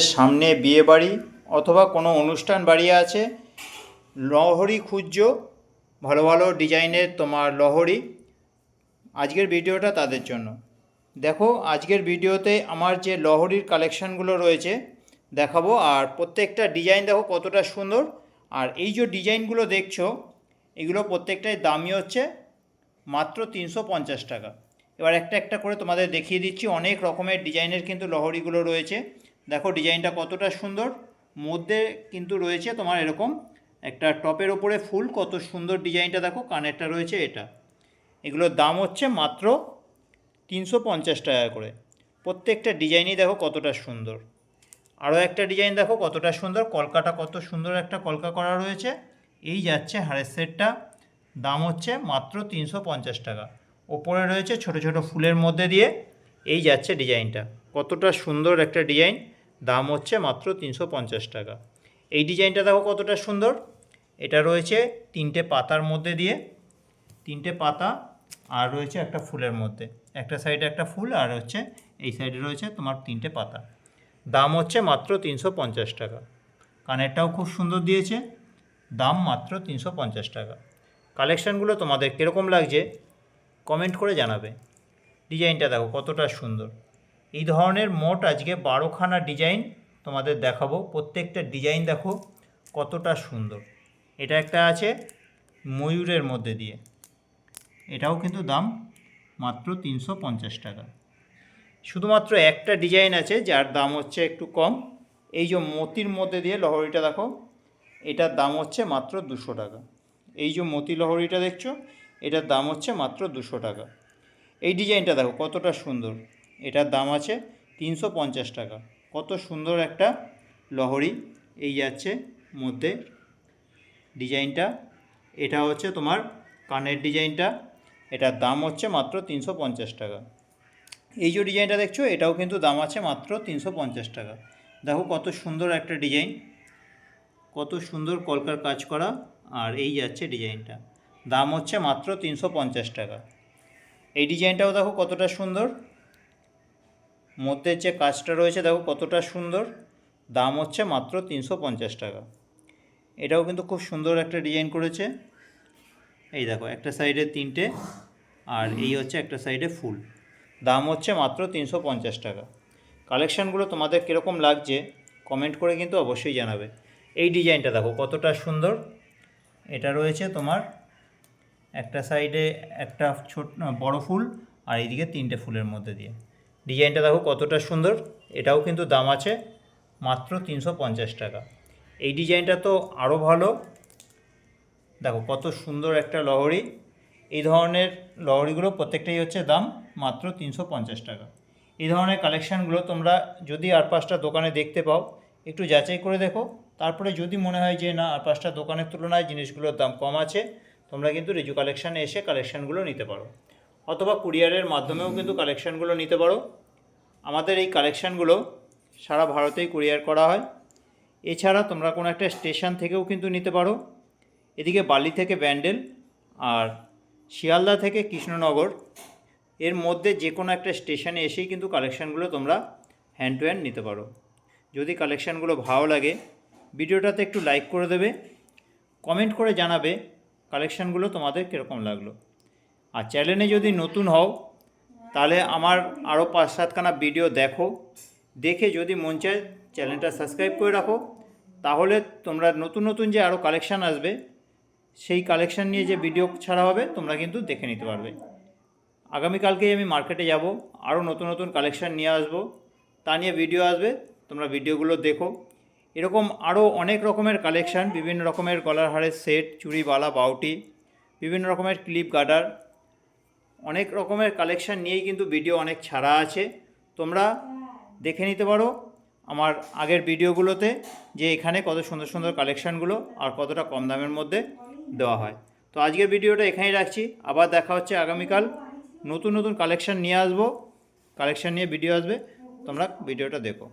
সামনে বিয়ে বাড়ি অথবা কোনো অনুষ্ঠান বাড়ি আছে, লহরি খুঁজছো, ভালো ভালো ডিজাইনের তোমার লহরি। আজকের ভিডিওটা তাদের জন্য। দেখো, আজকের ভিডিওতে আমার যে লহরির কালেকশানগুলো রয়েছে, দেখাবো। আর প্রত্যেকটা ডিজাইন দেখো কতটা সুন্দর। আর এই যে ডিজাইনগুলো দেখছ, এগুলো প্রত্যেকটাই দামই হচ্ছে, মাত্র তিনশো পঞ্চাশ টাকা। এবার একটা একটা করে তোমাদের দেখিয়ে দিচ্ছি। অনেক রকমের ডিজাইনের কিন্তু লহরিগুলো রয়েছে। দেখো ডিজাইনটা কতটা সুন্দর। মধ্যে কিন্তু রয়েছে তোমার এরকম একটা টপের ওপরে ফুল, কত সুন্দর ডিজাইনটা দেখো, কানেরটা রয়েছে এটা। এগুলোর দাম হচ্ছে মাত্র তিনশো পঞ্চাশ টাকা করে। প্রত্যেকটা ডিজাইনই দেখো কতটা সুন্দর। আরও একটা ডিজাইন দেখো কতটা সুন্দর, কলকাটা কত সুন্দর একটা কলকা করা রয়েছে। এই যাচ্ছে হারের সেটটা, দাম হচ্ছে মাত্র তিনশো পঞ্চাশ টাকা। ওপরে রয়েছে ছোট ছোট ফুলের মধ্যে দিয়ে, এই যাচ্ছে ডিজাইনটা। কতটা সুন্দর একটা ডিজাইন। দাম হচ্ছে মাত্র তিনশো পঞ্চাশ টাকা। এই ডিজাইনটা দেখো কতটা সুন্দর। এটা রয়েছে তিনটে পাতার মধ্যে দিয়ে, তিনটে পাতা আর রয়েছে একটা ফুলের মধ্যে। একটা সাইডে একটা ফুল আর হচ্ছে এই সাইডে রয়েছে তোমার তিনটে পাতা। দাম হচ্ছে মাত্র তিনশো পঞ্চাশ টাকা। কানেরটাও খুব সুন্দর দিয়েছে। দাম মাত্র তিনশো পঞ্চাশ টাকা। কালেকশানগুলো তোমাদের কীরকম লাগছে, কমেন্ট করে জানাবে। ডিজাইনটা দেখো কতটা সুন্দর। এই ধরনের মোট আজকে বারোখানা ডিজাইন তোমাদের দেখাবো। প্রত্যেকটা ডিজাইন দেখো কতটা সুন্দর। এটা একটা আছে ময়ূরের মধ্যে দিয়ে। এটাও কিন্তু দাম মাত্র তিনশো পঞ্চাশ টাকা। শুধুমাত্র একটা ডিজাইন আছে, যার দাম হচ্ছে একটু কম। এই যে মতির মধ্যে দিয়ে লহরিটা দেখো, এটার দাম হচ্ছে মাত্র দুশো টাকা। এই যে মতি লহরিটা দেখছ, এটার দাম হচ্ছে মাত্র দুশো টাকা। এই ডিজাইনটা দেখো কতটা সুন্দর। এটার দাম আছে তিনশো পঞ্চাশ টাকা। কত সুন্দর একটা লহরি এই যাচ্ছে মধ্যে। ডিজাইনটা, এটা হচ্ছে তোমার কানের ডিজাইনটা, এটার দাম হচ্ছে মাত্র তিনশো পঞ্চাশ টাকা। এই যে ডিজাইনটা দেখছ, এটাও কিন্তু দাম আছে মাত্র তিনশো পঞ্চাশ টাকা। দেখো কত সুন্দর একটা ডিজাইন, কত সুন্দর কলকার কাজ করা, আর এই যাচ্ছে ডিজাইনটা। দাম হচ্ছে মাত্র তিনশো পঞ্চাশ টাকা। এই ডিজাইনটাও দেখো কতটা সুন্দর। মধ্যে যে কাজটা রয়েছে, দেখো কতটা সুন্দর। দাম হচ্ছে মাত্র তিনশো পঞ্চাশ টাকা। এটাও কিন্তু খুব সুন্দর একটা ডিজাইন করেছে। এই দেখো, একটা সাইডে তিনটে আর এই হচ্ছে একটা সাইডে ফুল। দাম হচ্ছে মাত্র তিনশো পঞ্চাশ টাকা। কালেকশানগুলো তোমাদের কীরকম লাগছে, কমেন্ট করে কিন্তু অবশ্যই জানাবে। এই ডিজাইনটা দেখো, কতটা সুন্দর। এটা রয়েছে তোমার একটা সাইডে একটা ছোট, বড় ফুল আর এইদিকে তিনটে ফুলের মধ্যে দিয়ে। ডিজাইনটা দেখো কতটা সুন্দর, এটাও কিন্তু দাম আছে মাত্র তিনশো পঞ্চাশ টাকা। এই ডিজাইনটা তো আরও ভালো। দেখো কত সুন্দর একটা লহরি। এই ধরনের লহরিগুলো প্রত্যেকটাই হচ্ছে দাম মাত্র তিনশো পঞ্চাশ টাকা। এই ধরনের কালেকশানগুলো তোমরা যদি আর পাঁচটা দোকানে দেখতে পাও, একটু যাচাই করে দেখো। তারপরে যদি মনে হয় যে না, আর পাঁচটা দোকানের তুলনায় জিনিসগুলোর দাম কম আছে, তোমরা কিন্তু রিজু কালেকশানে এসে কালেকশানগুলো নিতে পারো। অথবা কুরিয়ারের মাধ্যমেও কিন্তু কালেকশানগুলো নিতে পারো। আমাদের এই কালেকশানগুলো সারা ভারতেই কুরিয়ার করা হয়। এছাড়া তোমরা কোনো একটা স্টেশন থেকেও কিন্তু নিতে পারো। এদিকে বালি থেকে ব্যান্ডেল আর শিয়ালদা থেকে কৃষ্ণনগর। এর মধ্যে যে কোনো একটা স্টেশনে এসেই কিন্তু কালেকশানগুলো তোমরা হ্যান্ড টু হ্যান্ড নিতে পারো। যদি কালেকশানগুলো ভালো লাগে, ভিডিওটাতে একটু লাইক করে দেবে। কমেন্ট করে জানাবে কালেকশানগুলো তোমাদের কীরকম লাগল। আর চ্যানেলে যদি নতুন হও, তাহলে আমার আরও পাঁচ সাতখানা ভিডিও দেখো। দেখে যদি মন চায় চ্যানেলটা সাবস্ক্রাইব করে রাখো, তাহলে তোমরা নতুন নতুন যে আরও কালেকশান আসবে, সেই কালেকশান নিয়ে যে ভিডিও ছাড়া হবে, তোমরা কিন্তু দেখে নিতে পারবে। আগামীকালকেই আমি মার্কেটে যাব আরও নতুন নতুন কালেকশান নিয়ে আসব, তা নিয়ে ভিডিও আসবে, তোমরা ভিডিওগুলো দেখো। এরকম আরও অনেক রকমের কালেকশান বিভিন্ন রকমের গলার হারের সেট চুড়ি, বালা, বাউটি, বিভিন্ন রকমের ক্লিপ গার্ডার অনেক রকমের কালেকশান নিয়েই কিন্তু ভিডিও অনেক ছাড়া আছে। তোমরা দেখে নিতে পারো আমার আগের ভিডিওগুলোতে যে এখানে কত সুন্দর সুন্দর কালেকশানগুলো আর কতটা কম দামের মধ্যে দেওয়া হয়। তো আজকের ভিডিওটা এখানেই রাখছি। আবার দেখা হচ্ছে আগামীকাল নতুন নতুন কালেকশান নিয়ে আসব। কালেকশান নিয়ে ভিডিও আসবে। তোমরা ভিডিওটা দেখো।